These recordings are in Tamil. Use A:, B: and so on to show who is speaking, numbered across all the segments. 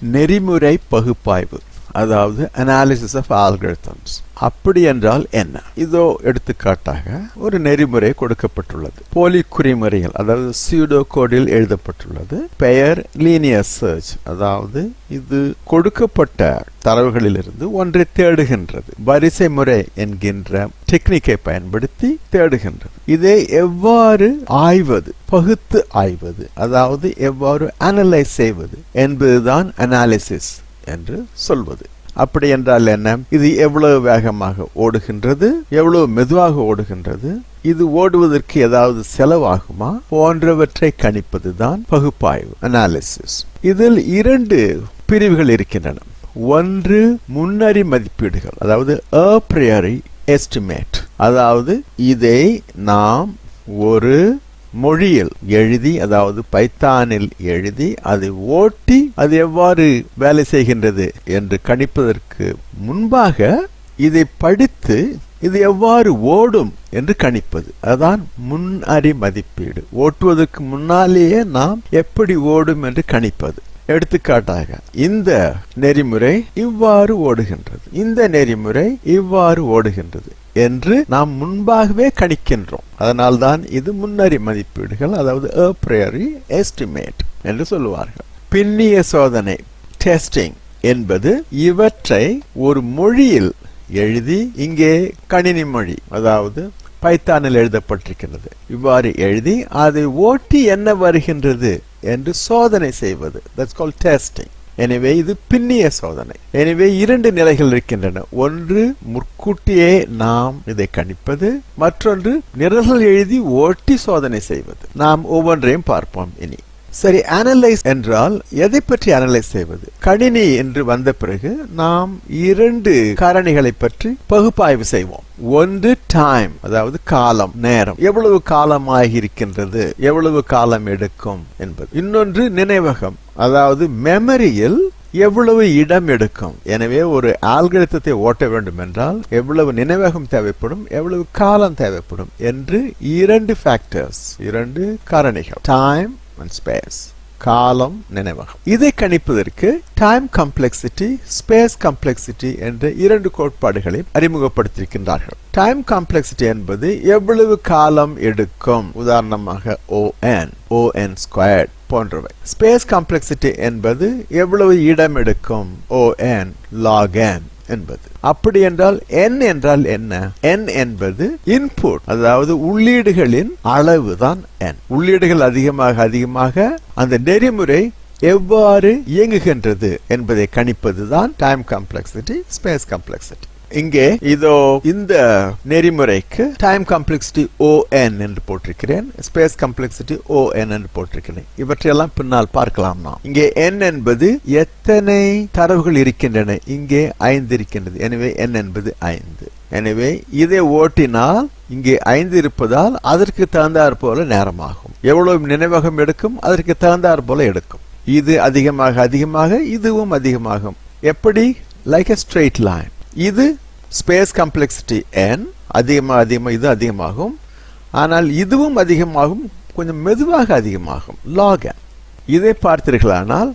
A: நெறிமுறை பகுப்பாய்வு. அதாவது அனாலிசிஸ் ஆஃப் ஆல்கரிதம்ஸ் அப்படி என்றால் என்ன? இதோ எடுத்துக்காட்டாக ஒரு நெறிமுறை கொடுக்கப்பட்டுள்ளது. போலி குறிமுறைகள் அதாவது சியூடோ கோடில் எழுதப்பட்டுள்ளது. பெயர் லீனியர் சர்ச் அதாவது இது கொடுக்கப்பட்ட தரவுகளிலிருந்து ஒன்றை தேடுகின்றது. வரிசை முறை என்கின்ற டெக்னிக்கை பயன்படுத்தி தேடுகின்றது. இதை எவ்வாறு ஆய்வது? பகுத்து ஆய்வது அதாவது எவ்வாறு அனலைஸ் செய்வது என்பதுதான் அனாலிசிஸ் என்று சொல்வது. அப்படி என்றால் என்ன? இது எவ்வளவு வேகமாக ஓடுகின்றது? எவ்வளவு மெதுவாக ஓடுகின்றது? இது ஓடுவதற்கு ஏதாவது செலவாகுமா? போன்றவற்றை கணிப்பதுதான் பகுப்பாய்வு அனாலிசிஸ் இதில் இரண்டு பிரிவுகள் இருக்கின்றன. ஒன்று முன்னறி மதிப்பீடுகள் அதாவது அப்ரியரி எஸ்டிமேட் அதாவது இதை நாம் ஒரு மொழியில் எழுதி அதாவது பைத்தானில் எழுதி அதை ஓட்டி அது எவ்வாறு வேலை செய்கின்றது என்று கணிப்பதற்கு முன்பாக இதை படித்து இது எவ்வாறு ஓடும் என்று கணிப்பது. அதான் முன்னறி மதிப்பீடு. ஓட்டுவதற்கு முன்னாலேயே நாம் எப்படி ஓடும் என்று கணிப்பது. எடுத்துக்காட்டாக இந்த நெறிமுறை இவ்வாறு ஓடுகின்றது. இந்த நெறிமுறை இவ்வாறு ஓடுகின்றது. என்று நாம் முன்பாகவே கணிக்கின்றோம். அதனால்தான் இது முன்னறி மதிப்பீடுகள் அதாவது அப்ரியரி எஸ்டிமேட் என்று சொல்லுவார்கள். பின்னிய சோதனை டெஸ்டிங் என்பது இவற்றை ஒரு மொழியில் எழுதி இங்கே கணினி மொழி அதாவது பைத்தானில் எழுதப்பட்டிருக்கிறது. இவ்வாறு எழுதி அதை ஓட்டி என்ன வருகின்றது என்று சோதனை செய்வது. தட்ஸ் கால் டெஸ்டிங் எனவே இது பின்னிய சோதனை. எனவே இரண்டு நிலைகள் இருக்கின்றன. ஒன்று முற்கூட்டியே நாம் இதை கணிப்பது மற்றொன்று நிரல்கள் எழுதி ஓட்டி சோதனை செய்வது. நாம் ஒவ்வொன்றையும் பார்ப்போம் இனி. சரி அனலைஸ் என்றால் எதை பற்றி அனலைஸ் செய்வது? கணினி என்று வந்த பிறகு நாம் இரண்டு காரணிகளை பற்றி பகுப்பாய்வு செய்வோம். ஒன்று டைம் அதாவது காலம் நேரம். எவ்வளவு காலம் ஆகியிருக்கின்றது எவ்வளவு காலம் எடுக்கும் என்பது. இன்னொன்று நினைவகம் அதாவது மெமரியில் எவ்வளவு இடம் எடுக்கும்? எனவே ஒரு ஆல்கரித்தத்தை ஓட்ட வேண்டும் என்றால் எவ்வளவு நினைவகம் தேவைப்படும்? எவ்வளவு காலம் தேவைப்படும்? என்று இரண்டு ஃபேக்டர்ஸ் இரண்டு காரணிகள். டைம் அண்ட் ஸ்பேஸ் காலம் நினைவகம். இதை கணிப்பதற்கு டைம் கம்ப்ளெக்சிட்டி ஸ்பேஸ் கம்ப்ளெக்சிட்டி என்ற இரண்டு கோட்பாடுகளை அறிமுகப்படுத்தியிருக்கின்றார்கள். டைம் காம்ப்ளெக்சிட்டி என்பது எவ்வளவு காலம் எடுக்கும்? உதாரணமாக O N O N squared போன்றவை. ஸ்பேஸ் காம்ப்ளெக்சிட்டி என்பது எவ்வளவு இடம் எடுக்கும்? ஓ என் லாக் என் என்பது. அப்படி என்றால் என் என்றால் என்ன? என் என்பது இன்புட் அதாவது உள்ளீடுகளின் அளவு தான் என் உள்ளீடுகள் அதிகமாக அதிகமாக அந்த நெறிமுறை எவ்வாறு இயங்குகின்றது என்பதை கணிப்பதுதான் டைம் காம்ப்ளெக்சிட்டி ஸ்பேஸ் காம்ப்ளெக்சிட்டி இங்கே இதோ இந்த நெறிமுறைக்கு டைம் காம்ப்ளெக்சிட்டி ஓ என் என்று போட்டிருக்கிறேன் ஸ்பேஸ் காம்ப்ளெக்சிட்டி ஓ என் என்று போட்டிருக்கிறேன். இவற்றையெல்லாம் பின்னால் பார்க்கலாம் நாம். இங்கே என் என்பது எத்தனை தரவுகள் இருக்கின்றன? இங்கே ஐந்து இருக்கின்றது. எனவே என் என்பது ஐந்து. எனவே இதை ஓட்டினால் இங்கே ஐந்து இருப்பதால் அதற்கு தகுந்தாற் போல நேரமாகும். எவ்வளவு நினைவகம் எடுக்கும்? அதற்கு தகுந்தாற் போல எடுக்கும். இது அதிகமாக அதிகமாக இதுவும் அதிகமாகும். எப்படி? லைக் எ ஸ்ட்ரெயிட் லைன் இது ஸ்பேஸ் காம்ப்ளெக்சிட்டி என் அதிகமாக அதிகமாக இது அதிகமாகும். ஆனால் இதுவும் அதிகமாகும் கொஞ்சம் மெதுவாக அதிகமாகும். லாக் என் இதை பார்த்தீர்களானால்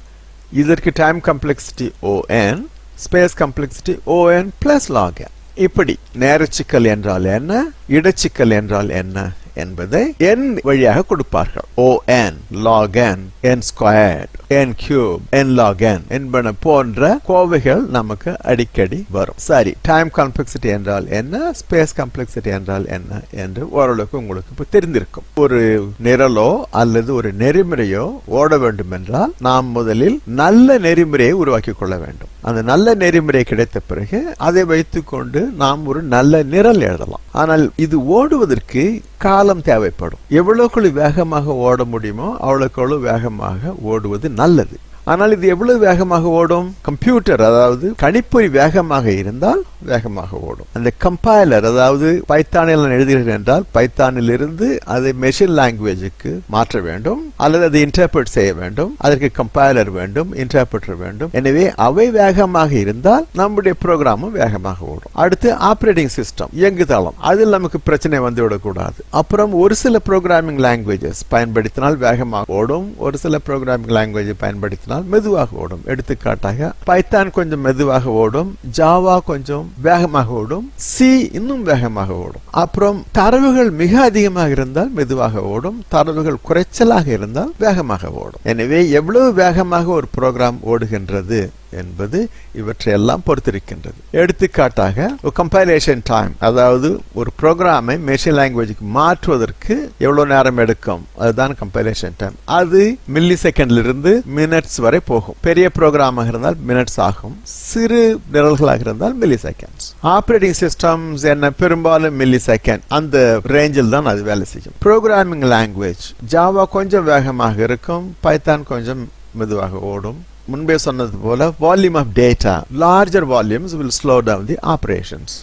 A: இதற்கு time complexity O N space complexity O N plus log N இப்படி நேரச்சிக்கல் என்றால் என்ன? இடச்சிக்கல் என்றால் என்ன? என்பதை n வழியாக கொடுப்பார்கள். O N log N N squared N cube N log N என்பன போன்ற கோவைகள் நமக்கு அடிக்கடி வரும். சரி டைம் காம்ப்ளெக்சிட்டி என்றால் என்ன? ஸ்பேஸ் காம்ப்ளெக்சிட்டி என்றால் என்ன? என்று ஓரளவுக்கு உங்களுக்கு இப்போ தெரிந்திருக்கும். ஒரு நிரலோ அல்லது ஒரு நெறிமுறையோ ஓட வேண்டும் என்றால் நாம் முதலில் நல்ல நெறிமுறையை உருவாக்கி கொள்ள வேண்டும். அந்த நல்ல நெறிமுறை கிடைத்த பிறகு அதை வைத்துக்கொண்டு நாம் ஒரு நல்ல நிரல் எழுதலாம். ஆனால் இது ஓடுவதற்கு காலம் தேவைப்படும். எவ்வளவுக்குள் வேகமாக ஓட முடியுமோ அவ்வளவுக்கு வேகமாக ஓடுவது நல்லது. ஆனால் இது எவ்வளவு வேகமாக ஓடும்? கம்ப்யூட்டர் அதாவது கணிப்பொறி வேகமாக இருந்தால் வேகமாக ஓடும். அந்த கம்பைலர் அதாவது பைத்தானில் நான் எழுதுகிறேன் என்றால் பைத்தானில் இருந்து அதை மெஷின் லாங்குவேஜுக்கு மாற்ற வேண்டும். அல்லது அதை இன்டர்பிரட் செய்ய வேண்டும் அதற்கு கம்பைலர் வேண்டும் இன்டர்பிரட்டர் வேண்டும். எனவே அவை வேகமாக இருந்தால் நம்முடைய ப்ரோக்ராமும் வேகமாக ஓடும். அடுத்து ஆப்ரேட்டிங் சிஸ்டம் இயங்குதளம் அதில் நமக்கு பிரச்சனை வந்து விடக்கூடாது. அப்புறம் ஒரு சில ப்ரோக்ராமிங் லாங்குவேஜஸ் பயன்படுத்தினால் வேகமாக ஓடும். ஒரு சில ப்ரோக்ராமிங் லாங்குவேஜ் பயன்படுத்தினால் மெதுவாக ஓடும். எடுத்துக்காட்டாக பைத்தான் கொஞ்சம் மெதுவாக ஓடும். ஜாவா கொஞ்சம் வேகமாக ஓடும். சி இன்னும் வேகமாக ஓடும். அப்புறம் தரவுகள் மிக அதிகமாக இருந்தால் மெதுவாக ஓடும். தரவுகள் குறைச்சலாக இருந்தால் வேகமாக ஓடும். எனவே எவ்வளவு வேகமாக ஒரு ப்ரோக்ராம் ஓடுகின்றது? என்பது இவற்றையெல்லாம் பொறுத்திருக்கின்றது. எடுத்துக்காட்டாக ஒரு கம்பைலேஷன் டைம் அதாவது ஒரு ப்ரோக்ராமை மெஷின் லாங்குவேஜுக்கு மாற்றுவதற்கு எவ்வளோ நேரம் எடுக்கும்? அதுதான் கம்பைலேஷன் டைம் அது மில்லி செகண்ட்லிருந்து மினிட்ஸ் வரை போகும். பெரிய ப்ரோக்ராமாக இருந்தால் மினிட்ஸ் ஆகும். சிறு நிரல்களாக இருந்தால் மில்லி செகண்ட்ஸ் ஆப்ரேட்டிங் சிஸ்டம்ஸ் என்ன? பெரும்பாலும் மில்லி செகண்ட் அந்த ரேஞ்சில் தான் அது வேலை செய்யும். ப்ரோக்ராமிங் லாங்குவேஜ் ஜாவா கொஞ்சம் வேகமாக இருக்கும். பைத்தான் கொஞ்சம் மெதுவாக ஓடும். முன்பே சொன்னது போல volume of data larger volumes will slow down the operations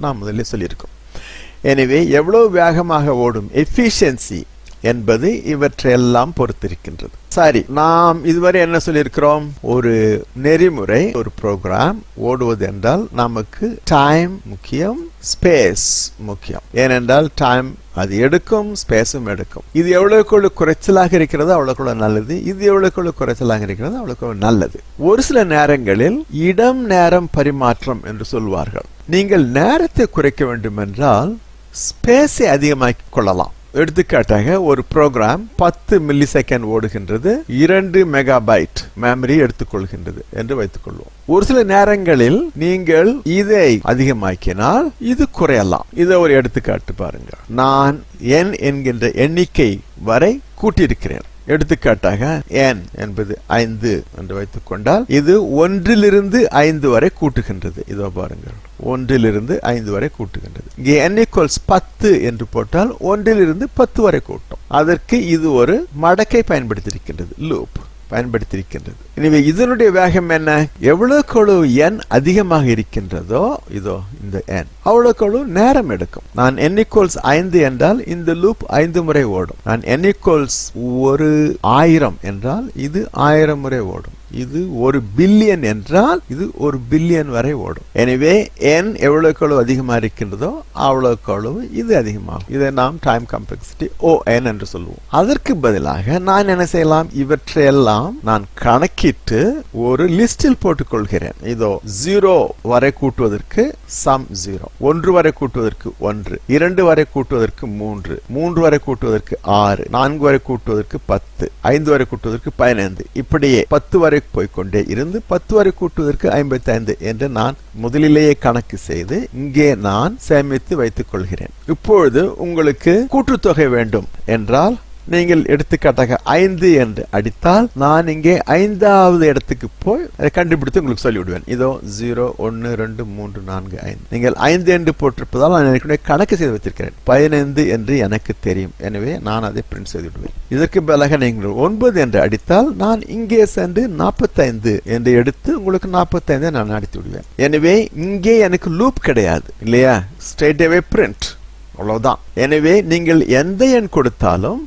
A: நாம் முதலில் சொல்லியிருக்கோம். எனவே எவ்வளவு வேகமாக ஓடும் எஃபிஷியன்சி என்பது இவற்றையெல்லாம் பொறுத்திருக்கின்றது. சரி நாம் இதுவரை என்ன சொல்லியிருக்கிறோம்? ஒரு நெறிமுறை ஒரு ப்ரோக்ராம் ஓடுவது என்றால் நமக்கு டைம் முக்கியம் ஸ்பேஸ் முக்கியம். ஏனென்றால் டைம் அது எடுக்கும் ஸ்பேஸும் எடுக்கும். இது எவ்வளவுக்குள்ள குறைச்சலாக இருக்கிறது அவ்வளவுக்குள்ள நல்லது. இது எவ்வளவுக்குள்ள குறைச்சலாக இருக்கிறது அவ்வளவுக்குள்ள நல்லது. ஒரு சில நேரங்களில் இடம் நேரம் பரிமாற்றம் என்று சொல்வார்கள். நீங்கள் நேரத்தை குறைக்க வேண்டும் என்றால் ஸ்பேஸை அதிகமாக்கி கொள்ளலாம். எடுத்துக்காட்டாக ஒரு ப்ரோக்ராம் பத்து மில்லி செகண்ட் ஓடுகின்றது இரண்டு மெகாபைட் மெமரி எடுத்துக்கொள்கின்றது என்று வைத்துக் கொள்வோம் ஒரு சில நேரங்களில் நீங்கள் இதை அதிகமாக்கினால் இது குறையலாம். இதை ஒரு எடுத்துக்காட்டு பாருங்க நான் என் என்கின்ற எண்ணிக்கை வரை கூட்டியிருக்கிறேன். எடுத்துக்காட்டாக ஏன் என்பது ஐந்து என்று வைத்துக் கொண்டால் இது ஒன்றிலிருந்து ஐந்து வரை கூட்டுகின்றது. இதோ பாருங்கள். ஒன்றிலிருந்து ஐந்து வரை கூட்டுகின்றது. இங்கே n ஈக்குவல்ஸ் பத்து என்று போட்டால் ஒன்றிலிருந்து பத்து வரை கூட்டும். அதற்கு இது ஒரு மடக்கை பயன்படுத்தியிருக்கின்றது. லூப் பயன்படுத்தியிருக்கின்றது. எனவே இதனுடைய வேகம் என்ன? எவ்வளவுக்கு எண் அதிகமாக இருக்கின்றதோ இதோ இந்த எண் அவ்வளவுக்கு நேரம் எடுக்கும். நான் n ஈக்குவல்ஸ் ஐந்து என்றால் இந்த லூப் ஐந்து முறை ஓடும். நான் n ஈக்குவல்ஸ் ஒரு ஆயிரம் என்றால் இது ஆயிரம் முறை ஓடும். இது ஒரு பில்லியன் என்றால் இது ஒரு பில்லியன் வரை ஓடும். எனவே என் எவ்வளவுக்கு எவ்வளவு அதிகமா இருக்கின்றதோ அவ்வளவுக்கு அளவு இது அதிகமாகும். இதை நாம் டைம் காம்ப்ளெக்சிட்டி ஓ என் என்று சொல்லுவோம். அதற்கு பதிலாக நான் என்ன செய்யலாம்? இவற்றையெல்லாம் நான் கணக்கிட்டு ஒரு லிஸ்டில் போட்டுக் கொள்கிறேன் இதோ ஜீரோ வரை கூட்டுவதற்கு சம் ஜீரோ ஒன்று வரை கூட்டுவதற்கு ஒன்று. இரண்டு வரை கூட்டுவதற்கு மூன்று. மூன்று வரை கூட்டுவதற்கு ஆறு. நான்கு வரை கூட்டுவதற்கு பத்து. ஐந்து வரை கூட்டுவதற்கு பதினைந்து. இப்படியே பத்து வரை போய்க்கொண்டே இருந்து பத்து வரை கூட்டுவதற்கு ஐம்பத்தி ஐந்து என்று நான் முதலிலேயே கணக்கு செய்து இங்கே நான் சேமித்து வைத்துக் கொள்கிறேன். இப்பொழுது உங்களுக்கு கூட்டுத்தொகை வேண்டும் என்றால் நீங்கள் எடுத்துக்காட்டாக ஐந்து என்று அடித்தால் நான் இங்கே ஐந்தாவது இடத்துக்கு போய் அதை கண்டுபிடித்து உங்களுக்கு சொல்லிவிடுவேன். இதோ ஜீரோ ஒன்னு ரெண்டு மூன்று நான்கு ஐந்து. நீங்கள் ஐந்து என்று போட்டிருப்பதால் நான் எனக்கு கணக்கு செய்து வைத்திருக்கிறேன். பதினைந்து என்று எனக்கு தெரியும். எனவே நான் அதை பிரிண்ட் செய்து விடுவேன் இதற்கு பதிலாக நீங்கள் ஒன்பது என்று அடித்தால் நான் இங்கே சென்று நாற்பத்தைந்து என்று எடுத்து உங்களுக்கு நாற்பத்தைந்து நான் அடித்து விடுவேன் எனவே இங்கே எனக்கு லூப் கிடையாது இல்லையா? ஸ்ட்ரெயிட் அவே பிரிண்ட் அவ்வளவுதான். எனவே நீங்கள் எந்த எண் கொடுத்தாலும்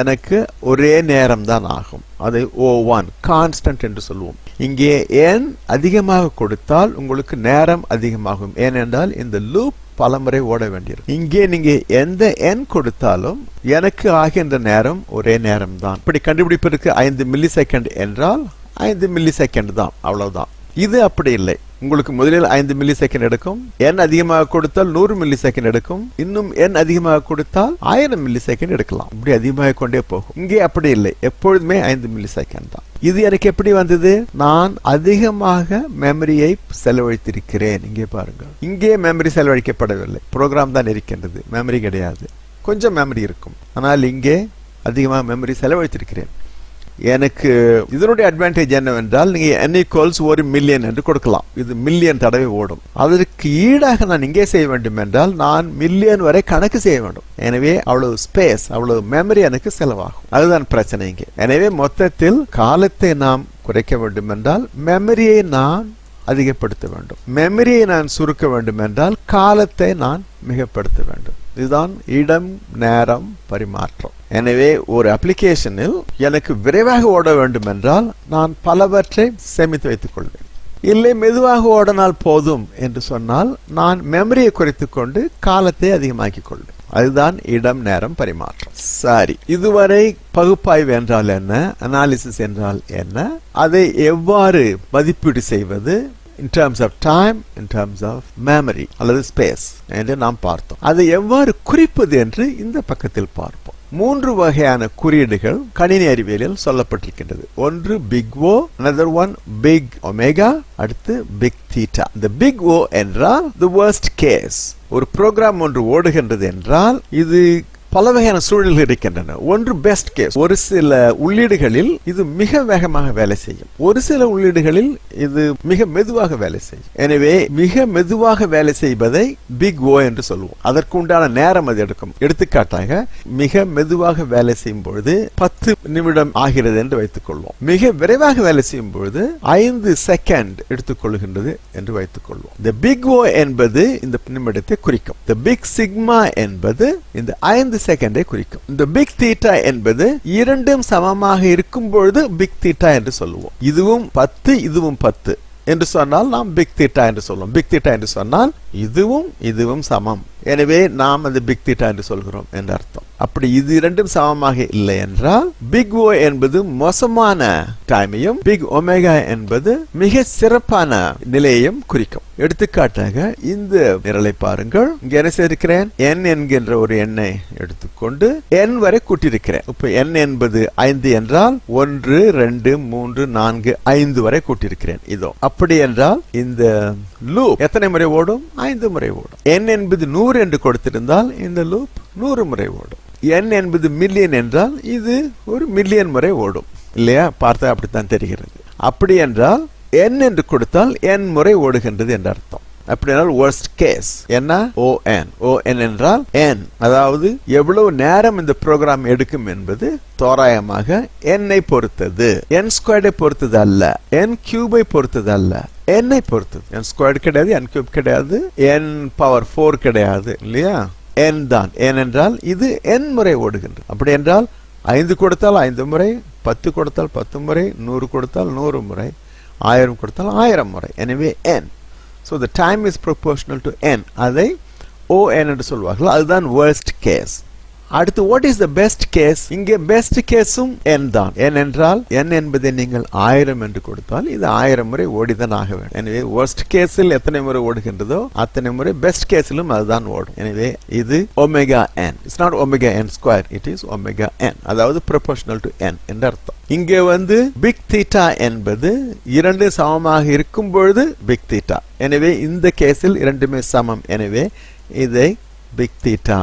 A: எனக்கு ஒரே நேரம் தான் ஆகும். அதை ஓ ஒன் கான்ஸ்டன்ட் என்று சொல்லுவோம் இங்கே ஏன் அதிகமாக கொடுத்தால் உங்களுக்கு நேரம் அதிகமாகும். ஏனென்றால் இந்த லூப் பலமுறை ஓட வேண்டியிருக்கும். இங்கே நீங்க எந்த எண் கொடுத்தாலும் எனக்கு ஆகின்ற நேரம் ஒரே நேரம் தான் இப்படி கண்டுபிடிப்பதற்கு ஐந்து மில்லி செகண்ட் என்றால் ஐந்து மில்லி செகண்ட் தான். அவ்வளவுதான். இது அப்படி இல்லை. உங்களுக்கு முதலில் ஐந்து மில்லி செகண்ட் எடுக்கும். என் அதிகமாக கொடுத்தால் நூறு மில்லி செகண்ட் எடுக்கும். இன்னும் என் அதிகமாக கொடுத்தால் ஆயிரம் மில்லி செகண்ட் எடுக்கலாம். இப்படி அதிகமாக கொண்டே போகும். இங்கே அப்படி இல்லை. எப்பொழுதுமே ஐந்து மில்லி செகண்ட் தான். இது எனக்கு எப்படி வந்தது? நான் அதிகமாக மெமரியை செலவழித்திருக்கிறேன். இங்கே பாருங்கள். இங்கே மெமரி செலவழிக்கப்படவில்லை. ப்ரோக்ராம் தான் இருக்கின்றது. மெமரி கிடையாது. கொஞ்சம் மெமரி இருக்கும். ஆனால் இங்கே அதிகமாக மெமரி செலவழித்திருக்கிறேன். எனக்கு இதனுடைய அட்வான்டேஜ் என்னவென்றால் நீங்க n ஈக்குவல்ஸ் ஒரு மில்லியன் என்று கொடுக்கலாம். இது மில்லியன் தடவை ஓடும். அதற்கு ஈடாக நான் இங்கே செய்ய வேண்டும் என்றால் நான் மில்லியன் வரை கணக்கு செய்ய வேண்டும். எனவே அவ்வளவு ஸ்பேஸ் அவ்வளவு மெமரி எனக்கு செலவாகும். அதுதான் பிரச்சனை இங்கே. எனவே மொத்தத்தில் காலத்தை நாம் குறைக்க வேண்டும் என்றால் மெமரியை நான் அதிகப்படுத்த வேண்டும். மெமரியை நான் சுருக்க வேண்டும் என்றால் காலத்தை நான் மிகப்படுத்த வேண்டும். இதுதான் இடம் நேரம் பரிமாற்றம். எனவே ஒரு அப்ளிகேஷனில் எனக்கு விரைவாக ஓட வேண்டும் என்றால் நான் பலவற்றை சேமித்து வைத்துக் கொள்வேன். இல்லை மெதுவாக ஓடனால் போதும் என்று சொன்னால் நான் மெமரியை குறைத்து கொண்டு காலத்தை அதிகமாக்கிக் கொள்வேன். அதுதான் இடம் நேரம் பரிமாற்றம். சரி இதுவரை பகுப்பாய்வு என்றால் என்ன? அனாலிசிஸ் என்றால் என்ன? அதை எவ்வாறு மதிப்பீடு செய்வது? In terms of time in terms of memory அல்லது ஸ்பேஸ் என்று நாம் பார்த்தோம். அதை எவ்வாறு குறிப்பது என்று இந்த பக்கத்தில் பார்ப்போம். மூன்று வகையான குறியீடுகள் கணினி அறிவியலில் சொல்லப்பட்டிருக்கின்றது. ஒன்று big O another one big omega அடுத்து பிக் தீட்டா இந்த பிக் ஓ என்றால் தி worst கேஸ் ஒரு ப்ரோக்ராம் ஒன்று ஓடுகின்றது என்றால் இது பல வகையான சூழல்கள் இருக்கின்றன. ஒன்று பெஸ்ட் கேஸ் ஒரு சில உள்ளீடுகளில் இது மிக வேகமாக வேலை செய்யும். ஒரு சில உள்ளீடுகளில் இது மிக மெதுவாக வேலை செய்யும். எனவே மிக மெதுவாக வேலை செய்வதை பிக் ஓ என்று சொல்லுவோம். அதற்கு உண்டான நேரம் அது எடுக்கும். எடுத்துக்காட்டாக மிக மெதுவாக வேலை செய்யும் பொழுது பத்து நிமிடம் ஆகிறது என்று வைத்துக் கொள்வோம் மிக விரைவாக வேலை செய்யும் பொழுது ஐந்து செகண்ட் எடுத்துக்கொள்கின்றது என்று வைத்துக் கொள்வோம் பிக் ஓ என்பது இந்த நிமிடத்தை குறிக்கும். த பிக் சிக்மா என்பது இந்த ஐந்து செகண்டை குறிக்கும். இந்த பிக் தீட்டா என்பது இரண்டும் சமமாக இருக்கும் பொழுது பிக் தீட்டா என்று சொல்லுவோம். இதுவும் பத்து இதுவும் பத்து. என்று சொன்னால் நாம் பிக் தீட்டா என்று சொல்லுவோம் பிக் தீட்டா என்று சொன்னால் இதுவும் இதுவும் சமம். எனவே நாம் அந்த பிக் தீட்டா என்று சொல்கிறோம் என்ற அர்த்தம். அப்படி இது இரண்டும் சமமாக இல்லை என்றால் பிக் ஓ என்பது மோசமான டைமையும் பிக் ஒமேகா என்பது மிக சிறப்பான நிலையையும் குறிக்கும். எடுத்துக்காட்டாக இந்த நிரலை பாருங்கள். இங்க என்ன செய்திருக்கிறேன் என் என்கின்ற ஒரு எண்ணை எடுத்துக்கொண்டு என் வரை கூட்டியிருக்கிறேன். இப்ப என் என்பது ஐந்து என்றால் ஒன்று ரெண்டு மூன்று நான்கு ஐந்து வரை கூட்டியிருக்கிறேன். இதோ அப்படி என்றால் இந்த லூப் எத்தனை முறை ஓடும்? ஐந்து முறை ஓடும். என் என்பது நூறு என்று கொடுத்திருந்தால் இந்த லூப் நூறு முறை ஓடும். என் என்பது மில்லியன் என்றால் இது ஒரு மில்லியன் முறை ஓடும். இல்லையா? பார்த்தா அப்படித்தான் தெரிகிறது. அப்படி என்றால் என் என்று கொடுத்தால் என் முறை ஓடுகின்றது என்று அர்த்தம். அப்படினால் ஒர்ஸ்ட் கேஸ் என்ன? ஓ என் ஓ என் என்றால் என் அதாவது எவ்வளவு நேரம் இந்த ப்ரோக்ராம் எடுக்கும் என்பது தோராயமாக என்னை பொறுத்தது. என் ஸ்கொயர்டை பொறுத்தது அல்ல. என் கியூபை பொறுத்தது அல்ல. என்னை பொறுத்தது. என் ஸ்கொயர்டு கிடையாது என் கியூப் கிடையாது என் பவர் ஃபோர் கிடையாது இல்லையா? என் தான். ஏனென்றால் இது என் முறை ஓடுகின்றது. அப்படி என்றால் ஐந்து கொடுத்தால் ஐந்து முறை பத்து கொடுத்தால் பத்து முறை நூறு கொடுத்தால் நூறு முறை ஆயிரம் கொடுத்தால் ஆயிரம் முறை. எனவே N so the time is proportional to N அதை ஓ என் என்று சொல்வார்கள். அதுதான் வேர்ஸ்ட் கேஸ் அடுத்து what is the best case இங்கே பெஸ்ட் கேஸும் என் தான். ஏனென்றால் என் என்பதை நீங்கள் ஆயிரம் என்று கொடுத்தால் இது ஆயிரம் முறை ஓடிதான் ஆக வேண்டும். எனவே ஒர்ஸ்ட் கேஸில் எத்தனை முறை ஓடுகின்றதோ அத்தனை முறை பெஸ்ட் கேஸிலும் அதுதான் ஓடும். எனவே இது omega N it's not omega N square it is omega N அதாவது ப்ரொபோஷனல் டு என் என்று அர்த்தம். இங்கே வந்து பிக் தீட்டா என்பது இரண்டு சமமாக இருக்கும் பொழுது பிக் தீட்டா எனவே இந்த கேஸில் இரண்டுமே சமம். எனவே இதை பிக் தீட்டா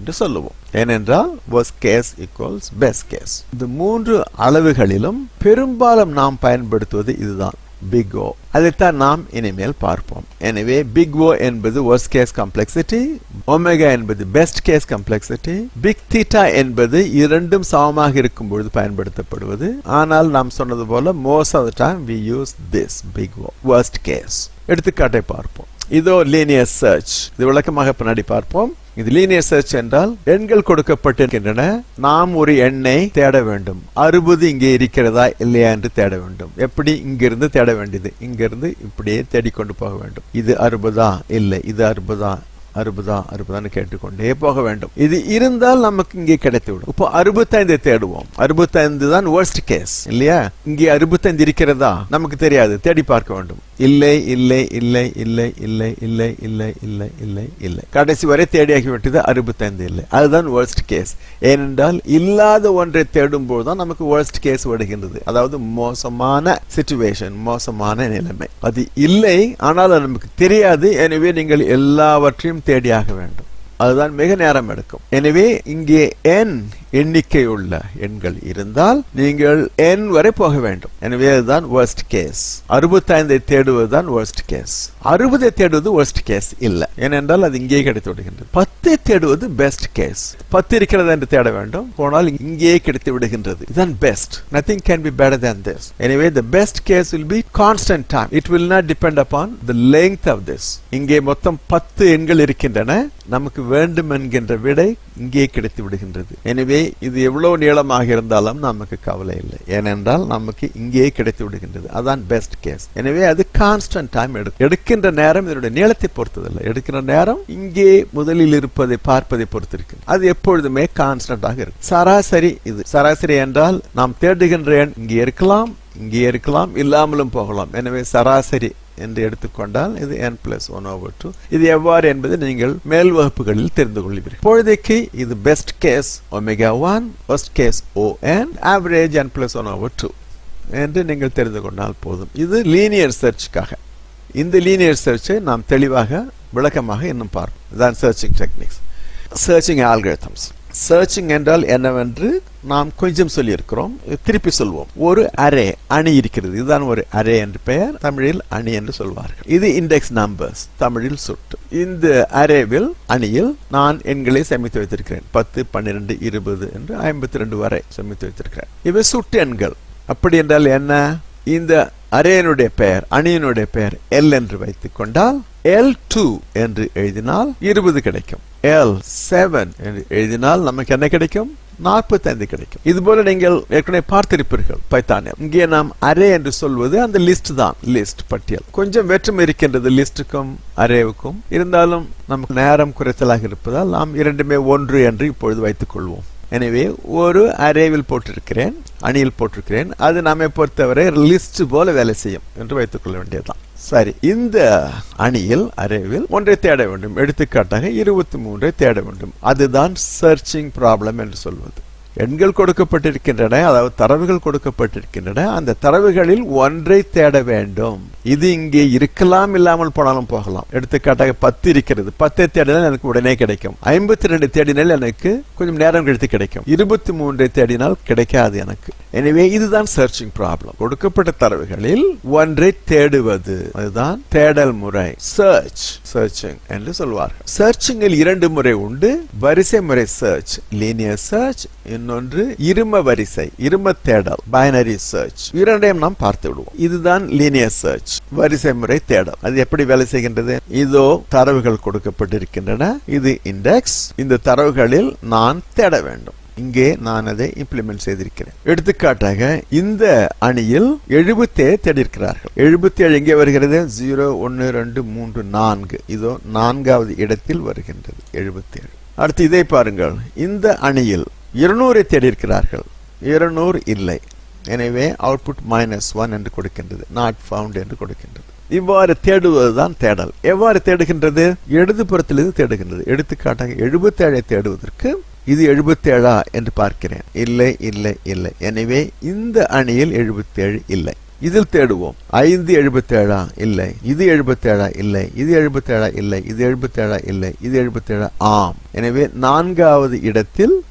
A: என்று சொல்லுவோம். ஏனென்றால் worst case equals best case இந்த மூன்று அளவுகளிலும் பெரும்பாலும் நாம் பயன்படுத்துவது இதுதான் பிக் ஓ அதைத்தான் நாம் இனிமேல் பார்ப்போம். எனவே பிக் ஓ என்பது ஒர்ஸ்ட் கேஸ் கம்ப்ளெக்சிட்டி ஒமேகா என்பது best case complexity big theta என்பது இரண்டும் சமமாக இருக்கும் பொழுது பயன்படுத்தப்படுவது. ஆனால் நாம் சொன்னது போல most of the time we use this big O worst case எடுத்துக்காட்டை பார்ப்போம். இதோ லீனியர் சர்ச் இது விளக்கமாக பின்னாடி பார்ப்போம். இது லீனியர் சர்ச் என்றால் எண்கள் கொடுக்கப்பட்டிருக்கின்றன. நாம் ஒரு எண்ணை தேட வேண்டும். அறுபது இங்கே இருக்கிறதா இல்லையா என்று தேட வேண்டும். எப்படி இங்கிருந்து தேட வேண்டியது? இங்கிருந்து இப்படியே தேடிக்கொண்டு போக வேண்டும். இது அறுபதா? இல்லை. இது அறுபதா? அறுபதா? அறுபதான்னு கேட்டுக்கொண்டே போக வேண்டும். இது இருந்தால் நமக்கு இங்கே கிடைத்துவிடும். இப்போ அறுபத்தைந்து தேடுவோம். அறுபத்தைந்து தான் வேர்ஸ்ட் கேஸ் இல்லையா? இங்கே அறுபத்தைந்து இருக்கிறதா? நமக்கு தெரியாது. தேடி பார்க்க வேண்டும். இல்லை இல்லை இல்லை இல்லை இல்லை இல்லை இல்லை இல்லை இல்லை இல்லை. கடைசி வரை தேடியாகிவிட்டது அறுபத்தைந்து இல்லை. அதுதான் வேர்ஸ்ட் கேஸ் ஏனென்றால் இல்லாத ஒன்றை தேடும் போதுதான் நமக்கு வேர்ஸ்ட் கேஸ் வருகின்றது. அதாவது மோசமான சிச்சுவேஷன் மோசமான நிலைமை. அது இல்லை ஆனால் நமக்கு தெரியாது. எனவே நீங்கள் எல்லாவற்றையும் தேடியாக வேண்டும். அதுதான் மிக நேரம் எடுக்கும். எனவே இங்கே ஏன் எண்ணிக்கையுள்ள எண்கள் இருந்தால் நீங்கள் என் வரை போக வேண்டும். எனவே அதுதான் worst கேஸ் அறுபத்தைந்தை தேடுவதுதான் worst கேஸ் அறுபதை தேடுவது worst கேஸ் இல்ல. ஏனென்றால் அது இங்கே கிடைத்து விடுகின்றது. பத்தை தேடுவது பெஸ்ட் கேஸ் பத்து இருக்கிறது என்று தேட வேண்டும். போனால் இங்கே கிடைத்து விடுகின்றது. இதுதான் best nothing can be better than this எனவே the best case will be constant time it will not depend upon the length of this இங்கே மொத்தம் பத்து எண்கள் இருக்கின்றன. நமக்கு வேண்டும் என்கின்ற விடை இங்கே கிடைத்து விடுகின்றது. எனவே இது எவ்வளவு நீளமாக இருந்தாலும் நமக்கு கவலை இல்லை. ஏனென்றால் நமக்கு இங்கேயே கிடைத்து விடுகின்றது. அதான் பெஸ்ட் கேஸ் எனவே அது கான்ஸ்டன்ட் டைம் எடுக்கும். எடுக்கின்ற நேரம் இதனுடைய நீளத்தை பொறுத்ததில்லை. எடுக்கின்ற நேரம் இங்கே முதலில் இருப்பதை பார்ப்பதை பொறுத்து இருக்கு அது எப்பொழுதுமே கான்ஸ்டன்டாக இருக்கும். சராசரி இது. சராசரி என்றால் நாம் தேடுகின்ற எண் இங்கே இருக்கலாம் இங்கே இருக்கலாம் இல்லாமலும் போகலாம். எனவே சராசரி என்று எடுத்துக்கொண்டால் இது n plus one over two இது எவ்வாறு என்பதை நீங்கள் மேல் வகுப்புகளில் தெரிந்து கொள்வீர்கள். இப்பொழுதைக்கு இது best case omega one first case O and average n plus one over two என்று நீங்கள் தெரிந்து கொண்டால் போதும். இது லீனியர் சர்ச்சுக்காக இந்த லீனியர் சர்ச்சை நாம் தெளிவாக விளக்கமாக இன்னும் பார்ப்போம். இதுதான் searching techniques searching algorithms searching என்றால் என்னவென்று நாம் கொஞ்சம் சொல்லியிருக்கிறோம். திருப்பி சொல்வோம். ஒரு அரே அணி இருக்கிறது. இதுதான் ஒரு அரே என்று பெயர். தமிழில் அணி என்று சொல்வார்கள். இது இண்டெக்ஸ் நம்பர்ஸ் தமிழில் சுட்டு. இந்த அரேவில் அணியில் நான் எண்களை சேமித்து வைத்திருக்கிறேன். பத்து பன்னிரெண்டு இருபது என்று ஐம்பத்தி ரெண்டு வரை சேமித்து வைத்திருக்கிறேன். இவை சுட்டு எண்கள். அப்படி என்றால் என்ன? இந்த அரேனுடைய பெயர் அணியினுடைய பெயர் எல் என்று வைத்துக் கொண்டால் எல் டூ என்று எழுதினால் இருபது கிடைக்கும். எல் செவன் என்று எழுதினால் நமக்கு என்ன கிடைக்கும்? நாற்பத்தைந்து கிடைக்கும். இது போல நீங்கள் ஏற்கனவே பார்த்திருப்பீர்கள் பைத்தானியம் இங்கே நாம் அரே என்று சொல்வது அந்த லிஸ்ட் தான். லிஸ்ட் பட்டியல். கொஞ்சம் வெற்றம் இருக்கின்றது லிஸ்டுக்கும் அரேவுக்கும் இருந்தாலும் நமக்கு நேரம் குறைச்சலாக இருப்பதால் நாம் இரண்டுமே ஒன்று என்று இப்பொழுது வைத்துக் கொள்வோம். எனவே ஒரு அரேவில் போட்டிருக்கிறேன் அணியில் போட்டிருக்கிறேன். அது நம்மை பொறுத்தவரை லிஸ்ட் போல வேலை செய்யும் என்று வைத்துக் கொள்ள வேண்டியதுதான். சரி இந்த அணியில் அரேவில் ஒன்றை தேட வேண்டும். எடுத்துக்காட்டாக இருபத்தி மூன்றை தேட வேண்டும். அதுதான் சர்ச்சிங் ப்ராப்ளம் என்று சொல்வது. எண்கள் கொடுக்கப்பட்டிருக்கின்றன அதாவது தரவுகள் கொடுக்கப்பட்டிருக்கின்றன. அந்த தரவுகளில் ஒன்றை தேட வேண்டும். இது இங்கே இருக்கலாம் இல்லாமல் போனாலும் போகலாம். எடுத்துக்காட்டாக பத்து இருக்கிறது. பத்தை தேடினால் எனக்கு உடனே கிடைக்கும். ஐம்பத்தி ரெண்டு தேடினால் எனக்கு கொஞ்சம் நேரம் கழித்து கிடைக்கும். இருபத்தி மூன்றை தேடினால் கிடைக்காது எனக்கு. எனவே இதுதான் சர்ச்சிங் ப்ராப்ளம் கொடுக்கப்பட்ட தரவுகளில் ஒன்றை தேடுவது. அதுதான் தேடல் முறை. சர்ச் சர்ச்சிங் என்று சொல்வார்கள். சர்ச்சிங்கில் இரண்டு முறை உண்டு. வரிசை முறை சர்ச் லீனியர் சர்ச் இன்னொன்று இரும வரிசை இரும தேடல் பைனரி சர்ச் இரண்டையும் நாம் பார்த்து விடுவோம். இதுதான் லீனியர் சர்ச் வரிசை முறை தேடல். அது எப்படி வேலை செய்கின்றது? இதோ தரவுகள் கொடுக்கப்பட்டிருக்கின்றன. இது இண்டெக்ஸ் இந்த தரவுகளில் நான் தேட வேண்டும். இங்கே நான் அதை இம்ப்ளிமெண்ட் செய்திருக்கிறேன். எடுத்துக்காட்டாக இந்த அணியில் எழுபத்தேழு தேடியிருக்கிறார்கள். எழுபத்தி ஏழு எங்கே வருகிறது? ஜீரோ ஒன்று ரெண்டு மூன்று நான்கு. இதோ நான்காவது இடத்தில் வருகின்றது எழுபத்தேழு. அடுத்து இதை பாருங்கள். இந்த அணியில் இருநூறை தேடியிருக்கிறார்கள். இருநூறு இல்லை. எனவே அவுட்புட் மைனஸ் ஒன் என்று கொடுக்கின்றது. நாட் ஃபவுண்ட் என்று கொடுக்கின்றது. இவ்வாறு தேடுவதுதான் தேடல். எவ்வாறு தேடுகின்றது? இடது புறத்திலிருந்து தேடுகின்றது. எடுத்துக்காட்டாக எழுபத்தேழை தேடுவதற்கு இது எழுபத்தேழா என்று பார்க்கிறேன். இல்லை இல்லை இல்லை. எனவே இந்த அணியில் எழுபத்தேழு இல்லை. இதில் தேடுவோம். ஐந்து எழுபத்தேழா இல்லை. இது எழுபத்தேழா இல்லை. இது எழுபத்தேழா இல்லை. இது எழுபத்தேழா இல்லை. இது எழுபத்தேழா ஆம். எனவே நான்காவது இடத்தில்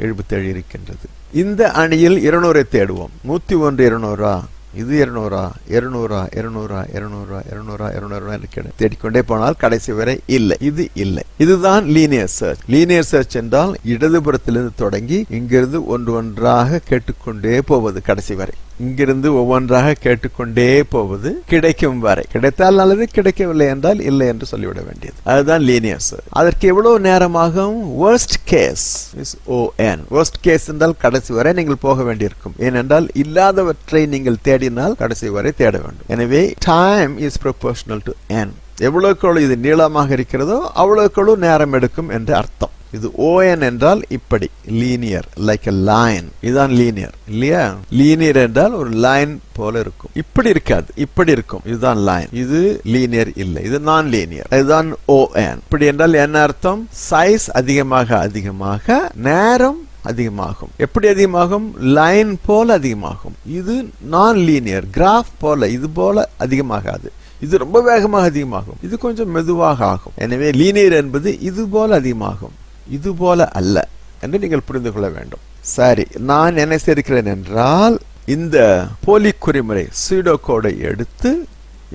A: எழுபத்தேழு இருக்கின்றது. இந்த அணியில் இருநூறை தேடுவோம். நூத்தி ஒன்று இருநூறா இது இருநூறா இருநூறா இருநூறா இருநூறா இருநூறா இருநூறா இருக்கிறது தேடிக்கொண்டே போனால் கடைசி வரை இல்லை. இது இல்லை. இதுதான் லீனியர் சர்ச் லீனியர் சர்ச் என்றால் இடதுபுறத்திலிருந்து தொடங்கி இங்கிருந்து ஒன்று ஒன்றாக கேட்டுக்கொண்டே போவது கடைசி வரை. இங்கிருந்து ஒவ்வொன்றாக கேட்டுக்கொண்டே போவது கிடைக்கும் வரை. கிடைத்தால் நல்லது கிடைக்கவில்லை என்றால் இல்லை என்று சொல்லிவிட வேண்டியது. அதுதான் லீனியர்ஸ் அதற்கு எவ்வளவு நேரமாகும்? Worst case is O n worst case என்றால் கடைசி வரை நீங்கள் போக வேண்டியிருக்கும். ஏனென்றால் இல்லாதவற்றை நீங்கள் தேடினால் கடைசி வரை தேட வேண்டும். எனவே time is proportional to n எவ்வளவுக்கு இது நீளமாக இருக்கிறதோ அவ்வளவுக்கு நேரம் எடுக்கும் என்று அர்த்தம். இது ஓஎன் என்றால் இப்படி லீனியர் லைக் அ லைன் இதுதான் லீனியர் இல்லையா? லீனியர் என்றால் ஒரு லைன் போல இருக்கும். இப்படி இருக்காது இப்படி இருக்கும். இதுதான் லைன் இது லீனியர் இல்லை. இது நான் லீனியர் இதுதான் ஓஎன் இப்படி என்றால் என்ன அர்த்தம்? சைஸ் அதிகமாக அதிகமாக நேரம் அதிகமாகும். எப்படி அதிகமாகும்? லைன் போல அதிகமாகும். இது நான் லீனியர் கிராஃப் போல இது போல அதிகமாகாது. இது ரொம்ப வேகமாக அதிகமாகும். இது கொஞ்சம் மெதுவாக ஆகும். எனவே லீனியர் என்பது இது போல அதிகமாகும். இதுபோல அல்ல என்று நீங்கள் புரிந்து கொள்ள வேண்டும். சரி நான் என்ன செய்திருக்கிறேன் என்றால் இந்த போலி குறிமுறை சீடோ கோடை எடுத்து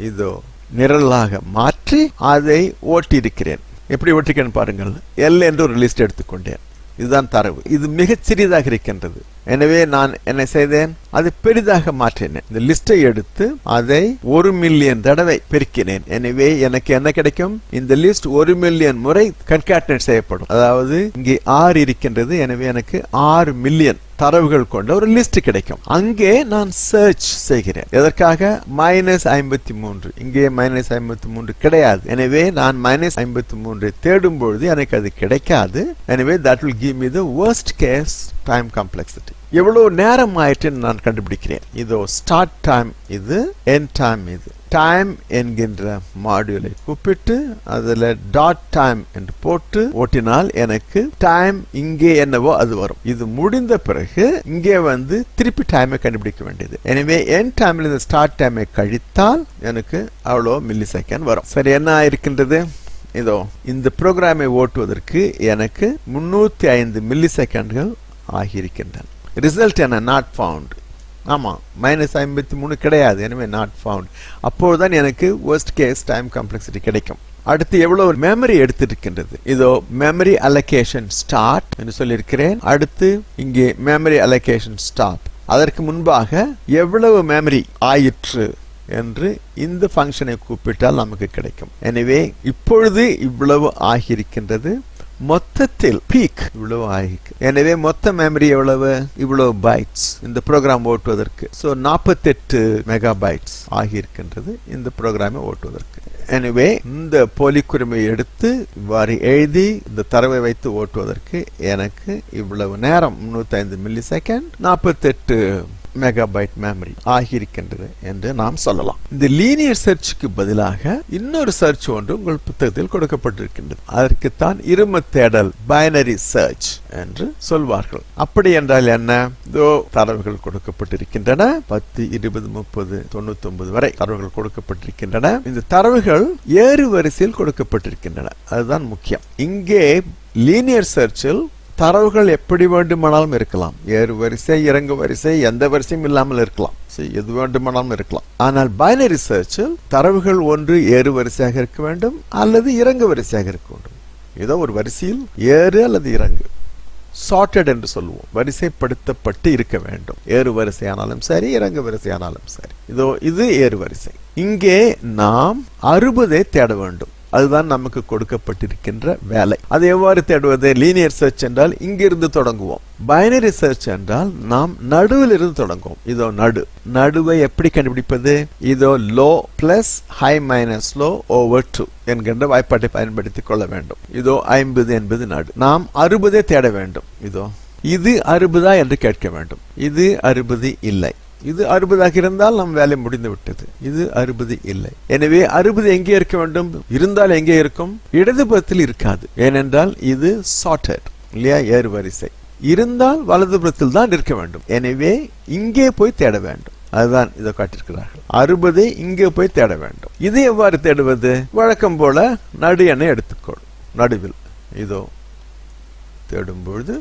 A: இதோ நிரலாக மாற்றி அதை ஓட்டியிருக்கிறேன். எப்படி ஓட்டிருக்கேன் பாருங்கள். எல் என்று ஒரு லிஸ்ட் எடுத்துக்கொண்டேன். இதுதான் தரவு. இது மிகச் சிறியதாக இருக்கின்றது. எனவே நான் என்ன செய்தேன்? அதை பெரிதாக மாற்றினேன். இந்த லிஸ்டை எடுத்து அதை ஒரு மில்லியன் தடவை பெருக்கினேன். எனவே எனக்கு என்ன கிடைக்கும்? இந்த லிஸ்ட் ஒரு மில்லியன் முறை கன்காட்டினேட் செய்யப்படும். அதாவது இங்கே ஆறு இருக்கின்றது. எனவே எனக்கு ஆறு மில்லியன் தரவுகள் கொண்ட ஒரு லிஸ்ட் கிடைக்கும். அங்கே நான் சர்ச் செய்கிறேன். எதற்காக? மைனஸ் ஐம்பத்தி மூன்று. இங்கே மைனஸ் ஐம்பத்தி மூன்று கிடையாது. எனவே நான் மைனஸ் ஐம்பத்தி மூன்று தேடும் பொழுது எனக்கு அது கிடைக்காது. எனவே that will give me the worst case time complexity எவ்வளோ நேரம் ஆயிட்டுன்னு நான் கண்டுபிடிக்கிறேன். இதோ ஸ்டார்ட் டைம் இது என் டைம் இது. டைம் என்கின்ற மாடியூலை கூப்பிட்டு அதில் டாட் டைம் என்று போட்டு ஓட்டினால் எனக்கு டைம் இங்கே என்னவோ அது வரும். இது முடிந்த பிறகு இங்கே வந்து திருப்பி டைமை கண்டுபிடிக்க வேண்டியது. எனவே என் டைம்ல இந்த ஸ்டார்ட் டைமை கழித்தால் எனக்கு அவ்வளோ மில்லி செகண்ட் வரும். சரி என்ன ஆயிருக்கின்றது? இதோ இந்த ப்ரோக்ராமை ஓட்டுவதற்கு எனக்கு முன்னூற்றி ஐந்து மில்லி செகண்ட்கள் ஆகியிருக்கின்றன. ரிசல்ட் என்ன? நாட் ஃபவுண்ட் ஆமாம் மைனஸ் ஐம்பத்தி மூணு கிடையாது. எனவே நாட் ஃபவுண்ட் அப்போது தான் எனக்கு ஒர்ஸ்ட் கேஸ் டைம் காம்ப்ளெக்சிட்டி கிடைக்கும். அடுத்து எவ்வளவு மெமரி எடுத்திருக்கின்றது? இதோ மெமரி அலோகேஷன் ஸ்டார்ட் என்று சொல்லியிருக்கிறேன். அடுத்து இங்கே மெமரி அலோகேஷன் ஸ்டாப் அதற்கு முன்பாக எவ்வளவு மெமரி ஆயிற்று என்று இந்த ஃபங்க்ஷனை கூப்பிட்டால் நமக்கு கிடைக்கும். எனவே இப்பொழுது இவ்வளவு ஆகியிருக்கின்றது. மொத்தத்தில் பீக் இவ்வளவு ஆகிருக்கு. எனவே மொத்த மெமரி எவ்வளவு? இவ்வளவு பைட்ஸ் இந்த ப்ரோக்ராம் ஓட்டுவதற்கு. ஸோ நாற்பத்தெட்டு மெகா பைட்ஸ் ஆகியிருக்கின்றது இந்த ப்ரோக்ராமை ஓட்டுவதற்கு. எனவே இந்த போலிக்குரிமை எடுத்து இவ்வாறு எழுதி இந்த தரவை வைத்து ஓட்டுவதற்கு எனக்கு இவ்வளவு நேரம் முன்னூத்தி ஐந்து மில்லி செகண்ட் நாற்பத்தெட்டு மெகாபைட் மெமரி ஆகியிருக்கின்றது என்று நாம் சொல்லலாம். இந்த லீனியர் சர்ச்சுக்கு பதிலாக இன்னொரு சர்ச் ஒன்று உங்கள் புத்தகத்தில் கொடுக்கப்பட்டிருக்கின்றது. அதற்குத்தான் இரும தேடல் பைனரி சர்ச் என்று சொல்வார்கள். அப்படி என்றால் என்ன? இதோ தரவுகள் கொடுக்கப்பட்டிருக்கின்றன. பத்து இருபது முப்பது தொண்ணூத்தி ஒன்பது வரை தரவுகள் கொடுக்கப்பட்டிருக்கின்றன. இந்த தரவுகள் ஏறு வரிசையில் கொடுக்கப்பட்டிருக்கின்றன. அதுதான் முக்கியம். இங்கே லீனியர் சர்ச்சில் தரவுகள் எப்படி வேண்டுமானாலும் இருக்கலாம். ஏறு வரிசை இறங்கு வரிசை எந்த வரிசையும் இல்லாமல் இருக்கலாம். எது வேண்டுமானாலும் இருக்கலாம். ஆனால் பைனரி சர்ச்சில் தரவுகள் ஒன்று ஏறு வரிசையாக இருக்க வேண்டும் அல்லது இறங்கு வரிசையாக இருக்க வேண்டும். ஏதோ ஒரு வரிசையில் ஏறு அல்லது இறங்கு. சார்ட்டட் என்று சொல்லுவோம். வரிசைப்படுத்தப்பட்டு இருக்க வேண்டும். ஏறு வரிசையானாலும் சரி இறங்கு வரிசையானாலும் சரி. இதோ இது ஏறு வரிசை. இங்கே நாம் அறுபதை தேட வேண்டும். அதுதான் நமக்கு கொடுக்கப்பட்டிருக்கின்ற வேலை. அதை எவ்வாறு தேடுவது? லீனியர் சர்ச் என்றால் இங்கிருந்து தொடங்குவோம். பைனரி சர்ச் என்றால் நாம் நடுவில் இருந்து தொடங்குவோம். இதோ நடு. நடுவை எப்படி கண்டுபிடிப்பது? இதோ low plus high minus low over two என்கின்ற வாய்ப்பாட்டை பயன்படுத்திக் கொள்ள வேண்டும். இதோ ஐம்பது என்பது நடு. நாம் அறுபதை தேட வேண்டும். இதோ இது அறுபதா என்று கேட்க வேண்டும். இது அறுபது இல்லை. இது அறுபதாக இருந்தால் நம் வேலை முடிந்து விட்டது. இது அறுபது இல்லை. எனவே அறுபது எங்கே இருக்க வேண்டும்? இருந்தால் எங்கே இருக்கும்? இடதுபுறத்தில் இருக்காது. ஏனென்றால் இது சார்ட்டட் இல்லையா? ஏறு வரிசை இருந்தால் வலதுபுறத்தில் தான் இருக்க வேண்டும். எனவே இங்கே போய் தேட வேண்டும். அதுதான் இதை காட்டியிருக்கிறார்கள். அறுபதை இங்கே போய் தேட வேண்டும். இது எவ்வாறு தேடுவது? வழக்கம் போல நடு எண்ணை எடுத்துக்கொள். நடுவில். இதோ தேடும் பொழுது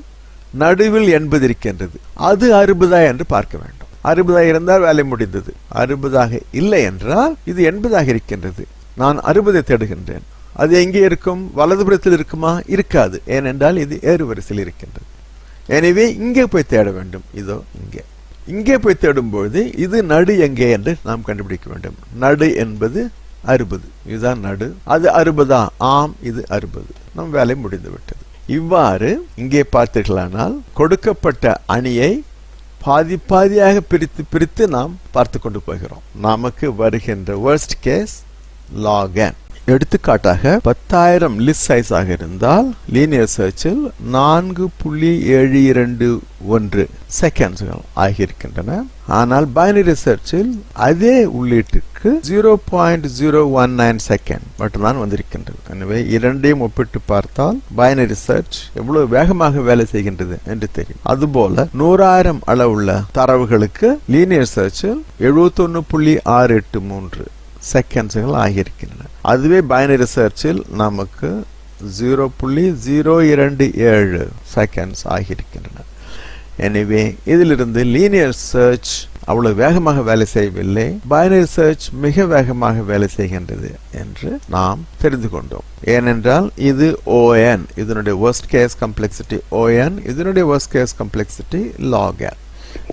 A: நடுவில் எண்பது இருக்கின்றது. அது அறுபதா என்று பார்க்க வேண்டும். அறுபதாக இருந்தால் வேலை முடிந்தது. அறுபதாக இல்லை என்றால் இது எண்பதாக இருக்கின்றது. நான் அறுபதை தேடுகின்றேன். அது எங்கே இருக்கும்? வலதுபுறத்தில் இருக்குமா? இருக்காது. ஏனென்றால் இது ஏறு வரிசையில் இருக்கின்றது. எனவே இங்கே போய் தேட வேண்டும். இதோ இங்கே. இங்கே போய் தேடும்பொழுது இது நடு எங்கே என்று நாம் கண்டுபிடிக்க வேண்டும். நடு என்பது அறுபது. இதுதான் நடு. அது அறுபதா? ஆம் இது அறுபது. நம் வேலை முடிந்து விட்டது இவ்வாறு இங்கே பார்த்தீர்களானால் கொடுக்கப்பட்ட அணியை பாதி பாதியாக பிரித்து பிரித்து நாம் பார்த்து கொண்டு போகிறோம். நமக்கு வருகின்ற வேர்ஸ்ட் கேஸ் லாகன் எடுத்துக்காட்டாக பத்தாயிரம் லிஸ்ட் சைஸாக இருந்தால் லீனியர் சர்ச்சில் நான்கு புள்ளி ஏழு இரண்டு ஒன்று செகண்ட்ஸ்கள் ஆகியிருக்கின்றன. ஆனால் பைனரி சர்ச்சில் அதே உள்ளீட்டுக்கு zero point zero one nine second மட்டும்தான் வந்திருக்கின்றது. எனவே இரண்டையும் ஒப்பிட்டு பார்த்தால் பைனரி சர்ச் எவ்வளவு வேகமாக வேலை செய்கின்றது என்று தெரியும். அதுபோல நூறாயிரம் அளவுள்ள தரவுகளுக்கு லீனியர் சர்ச்சில் எழுபத்தொன்னு புள்ளி ஆறு எட்டு மூன்று செகண்ட்ஸுகள் ஆகியிருக்கின்றன. அதுவே பைனரி சர்ச்சில் நமக்கு ஜீரோ புள்ளி ஜீரோ இரண்டு ஏழு செகண்ட்ஸ் ஆகியிருக்கின்றன. எனவே இதிலிருந்து லீனியர் சர்ச் அவ்வளவு வேகமாக வேலை செய்யவில்லை. பைனரி சர்ச் மிக வேகமாக வேலை செய்கின்றது என்று நாம் தெரிந்து கொண்டோம். ஏனென்றால் இது ஓஎன் இதனுடைய worst case complexity O N இதனுடைய worst case complexity log n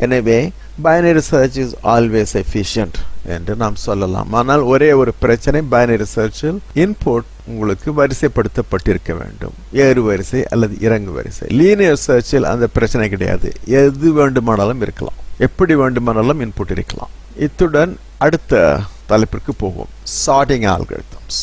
A: எனவே binary search is always efficient என்று நாம் சொல்லலாம். ஆனால் ஒரே ஒரு பிரச்சனை பைனரி சர்ச்சில் இன்புட் உங்களுக்கு வரிசைப்படுத்தப்பட்டிருக்க வேண்டும். ஏறு வரிசை அல்லது இறங்கு வரிசை. லீனியர் சர்ச்சில் அந்த பிரச்சனை கிடையாது. எது வேண்டுமானாலும் இருக்கலாம். எப்படி வேண்டுமானாலும் இன்புட் இருக்கலாம். இத்துடன் அடுத்த தலைப்பிற்கு போவோம். சார்டிங் ஆல்கரிதம்ஸ்